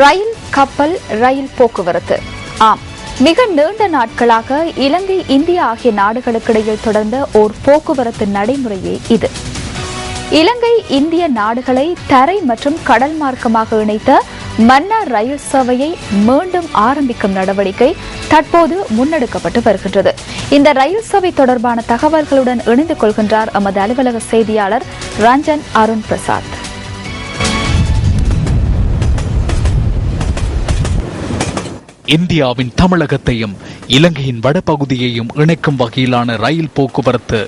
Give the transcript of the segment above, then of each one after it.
ரயில் கப்பல் ரயில் போக்குவரத்து. ஆம் மிக நீண்ட நாட்களாக இலங்கை இந்தியா ஆகிய நாடுகளுக்கிடையில் தொடர்ந்த ஓர் போக்குவரத்து நடைமுறையே இது. இலங்கை இந்திய நாடுகளை தரை மற்றும் கடல் மார்க்கமாக இணைத்த மன்னார் ரயில் சேவையை மீண்டும் ஆரம்பிக்கும் நடவடிக்கை தற்போது முன்னெடுக்கப்பட்டு வருகின்றது. இந்த ரயில் சேவை தொடர்பான தகவல்களுடன் இணைந்து கொள்கின்றார் எமது அலுவலக செய்தியாளர் ரஞ்சன் அருண் பிரசாத் இந்தியாவின் தமிழகத்தையும் இலங்கையின் வடபகுதியையும் இணைக்கும் வகையிலான ரயில் போக்குவரத்து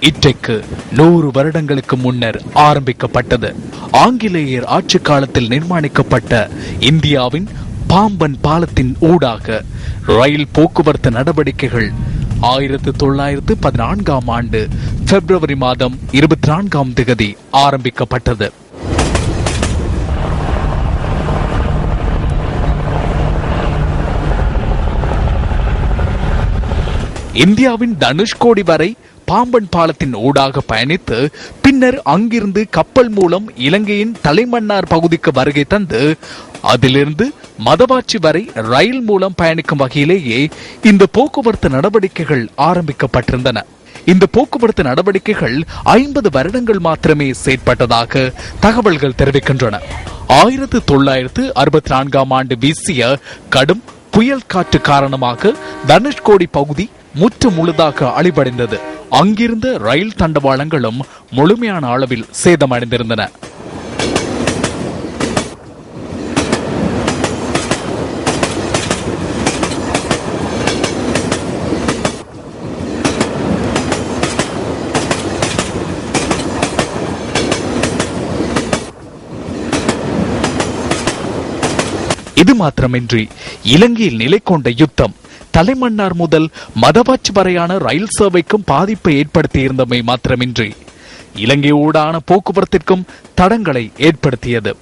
இன்றைக்கு நூறு வருடங்களுக்கு முன்னர் ஆரம்பிக்கப்பட்டது. ஆங்கிலேயர் ஆட்சி காலத்தில் நிர்மாணிக்கப்பட்ட இந்தியாவின் பாம்பன் பாலத்தின் ஊடாக ரயில் போக்குவரத்து நடவடிக்கைகள் ஆயிரத்து தொள்ளாயிரத்து பதினான்காம் ஆண்டு பிப்ரவரி மாதம் இருபத்தி நான்காம் திகதி ஆரம்பிக்கப்பட்டது. இந்தியாவின் தனுஷ்கோடி வரை பாம்பன் பாலத்தின் ஊடாக பயணித்து பின்னர் அங்கிருந்து கப்பல் மூலம் இலங்கையின் தலைமன்னார் பகுதிக்கு வருகை தந்து அதிலிருந்து மதவாச்சி வரை ரயில் மூலம் பயணிக்கும் வகையிலேயே இந்த போக்குவரத்து நடவடிக்கைகள் ஆரம்பிக்கப்பட்டிருந்தன. இந்த போக்குவரத்து நடவடிக்கைகள் ஐம்பது வருடங்கள் மாத்திரமே செயற்பட்டதாக தகவல்கள் தெரிவிக்கின்றன. ஆயிரத்து தொள்ளாயிரத்து அறுபத்தி நான்காம் ஆண்டு வீசிய கடும் புயல் காற்று காரணமாக தனுஷ்கோடி பகுதி முற்று முழுதாக அழிபடைந்தது. அங்கிருந்த ரயில் தண்டவாளங்களும் முழுமையான அளவில் சேதமடைந்திருந்தன. இது மாத்திரமின்றி இலங்கையில் நிலை கொண்ட யுத்தம். தலைமன்னார் முதல் மதவாச்சி வரையான ரயில் சேவைக்கும் பாதிப்பை ஏற்படுத்தியிருந்தமை மாத்திரமின்றி இலங்கை ஊடான போக்குவரத்திற்கும் தடங்களை ஏற்படுத்தியது.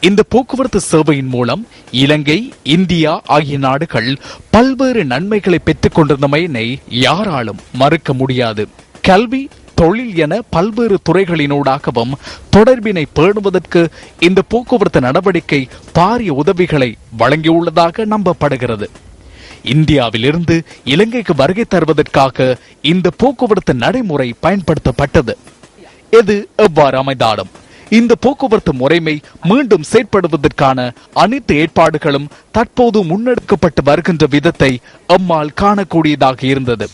இந்த போக்குவரத்து சேவையின் மூலம் இலங்கை இந்தியா ஆகிய நாடுகள் பல்வேறு நன்மைகளை பெற்றுக் கொண்டிருந்தமையினை யாராலும் மறுக்க முடியாது. கல்வி தொழில் என பல்வேறு துறைகளினூடாகவும் தொடர்பினை பேணுவதற்கு இந்த போக்குவரத்து நடவடிக்கை பாரிய உதவிகளை வழங்கியுள்ளதாக நம்பப்படுகிறது. இந்தியாவிலிருந்து இலங்கைக்கு வருகை தருவதற்காக இந்த போக்குவரத்து நடைமுறை பயன்படுத்தப்பட்டது. எது எவ்வாறு அமைந்தாலும் இந்த போக்குவரத்து முறைமை மீண்டும் செயற்படுவதற்கான அனைத்து ஏற்பாடுகளும் தற்போது முன்னெடுக்கப்பட்டு வருகின்ற விதத்தை எம்மால் காணக்கூடியதாக இருந்தது.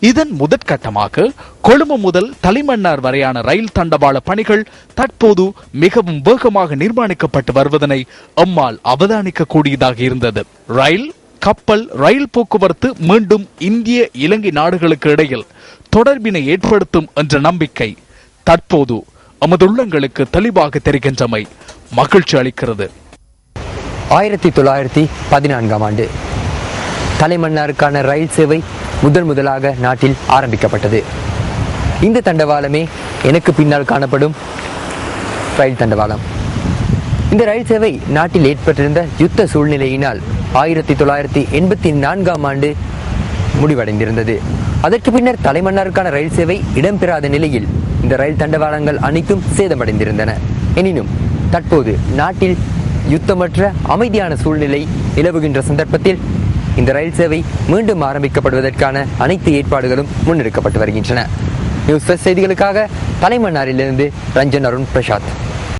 இதன் முதற்கட்டமாக கொழும்பு முதல் தலைமன்னார் வரையான ரயில் தண்டவாள பணிகள் தற்போது மிகவும் வேகமாக நிர்மாணிக்கப்பட்டு வருவதனை அம்மால் அவதானிக்க கூடியதாக இருந்தது. ரயில் கப்பல் ரயில் போக்குவரத்து மீண்டும் இந்திய இலங்கை நாடுகளுக்கு இடையில் தொடர்பினை ஏற்படுத்தும் என்ற நம்பிக்கை தற்போது நமது உள்ளங்களுக்கு தெளிவாக தெரிகின்றமை மகிழ்ச்சி அளிக்கிறது. ஆயிரத்தி தொள்ளாயிரத்தி பதினான்காம் ஆண்டு தலைமன்னாருக்கான ரயில் சேவை முதன் முதலாக நாட்டில் ஆரம்பிக்கப்பட்டது. இந்த தண்டவாளமே எனக்கு பின்னால் காணப்படும் ரயில் தண்டவாளம். இந்த ரயில் சேவை நாட்டில் ஏற்பட்டிருந்த யுத்த சூழ்நிலையினால் ஆயிரத்தி தொள்ளாயிரத்தி எண்பத்தி நான்காம் ஆண்டு முடிவடைந்திருந்தது. அதற்கு பின்னர் தலைமன்னாருக்கான ரயில் சேவை இடம்பெறாத நிலையில் இந்த ரயில் தண்டவாளங்கள் அனைத்தும் சேதமடைந்திருந்தன. எனினும் தற்போது நாட்டில் யுத்தமற்ற அமைதியான சூழ்நிலை நிலவுகின்ற சந்தர்ப்பத்தில் இந்த ரயில் சேவை மீண்டும் ஆரம்பிக்கப்படுவதற்கான அனைத்து ஏற்பாடுகளும் முன்னெடுக்கப்பட்டு வருகின்றன. நியூஸ் செய்திகளுக்காக தலைமன்னாரிலிருந்து ரஞ்சன் அருண் பிரசாத்.